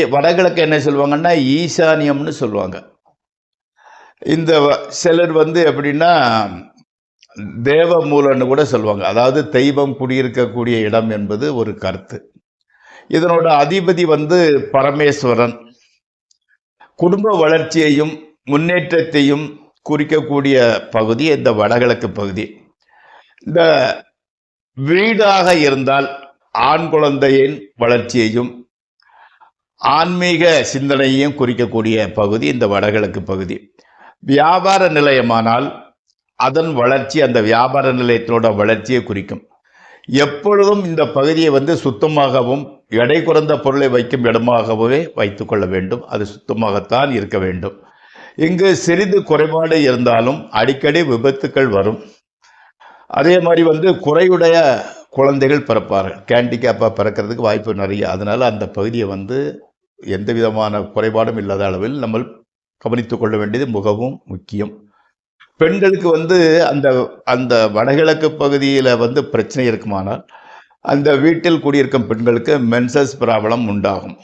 வடகிழக்கு என்ன சொல்லுவாங்கன்னா ஈசானியம்னு சொல்லுவாங்க. இந்த வ- சிலர் வந்து எப்படின்னா தேவ மூலன்னு கூட சொல்லுவாங்க. அதாவது தெய்வம் குடியிருக்கக்கூடிய இடம் என்பது ஒரு கருத்து. இதனோட அதிபதி வந்து பரமேஸ்வரன். குடும்ப வளர்ச்சியையும் முன்னேற்றத்தையும் குறிக்கக்கூடிய பகுதி இந்த வடகிழக்கு பகுதி. இந்த வீடாக இருந்தால் ஆண் குழந்தையின் வளர்ச்சியையும் ஆன்மீக சிந்தனையையும் குறிக்கக்கூடிய பகுதி இந்த வடகிழக்கு பகுதி. வியாபார நிலையமானால் அதன் வளர்ச்சி அந்த வியாபார நிலையத்தோட வளர்ச்சியை குறிக்கும். எப்பொழுதும் இந்த பகுதியை வந்து சுத்தமாகவும் எடை குறைந்த பொருளை வைக்கும் இடமாகவே வைத்துக்கொள்ள வேண்டும். அது சுத்தமாகத்தான் இருக்க வேண்டும். இங்கு சிறிது குறைபாடு இருந்தாலும் அடிக்கடி விபத்துக்கள் வரும். அதே மாதிரி வந்து குறையுடைய குழந்தைகள் பிறப்பார்கள். கேண்டிகேப்பாக பிறக்கிறதுக்கு வாய்ப்பு நிறைய. அதனால் அந்த பகுதியை வந்து எந்த விதமான குறைபாடும் இல்லாத அளவில் நம்ம கவனித்து கொள்ள வேண்டியது மிகவும் முக்கியம். பெண்களுக்கு வந்து அந்த அந்த வடகிழக்கு பகுதியில் வந்து பிரச்சனை இருக்குமானால் அந்த வீட்டில் குடியிருக்கும் பெண்களுக்கு மென்சஸ் ப்ராப்ளம் உண்டாகும்.